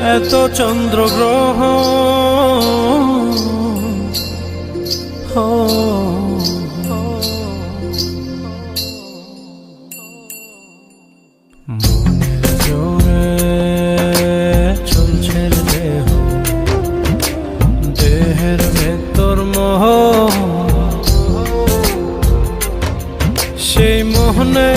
এত চন্দ্রগ্রহ। মনের জোরে চলছে দেহ। দেহের ভেতর মোহ। সেই মোহনে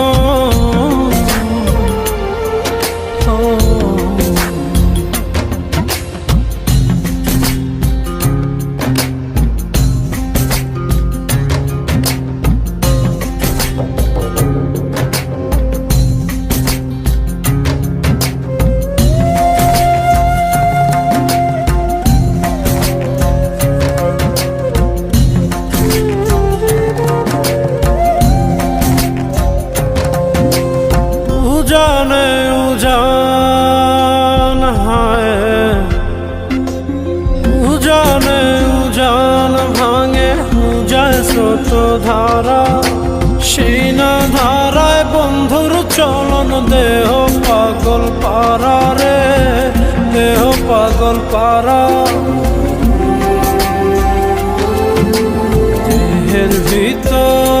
উজানে উজান হায়। উজানে উজান ভাঙে উজায় স্রোত ধারা সেই না ধারায় বন্ধুর চলন দেহ পাগল পারা রে, দেহ পাগল পারা ভিতর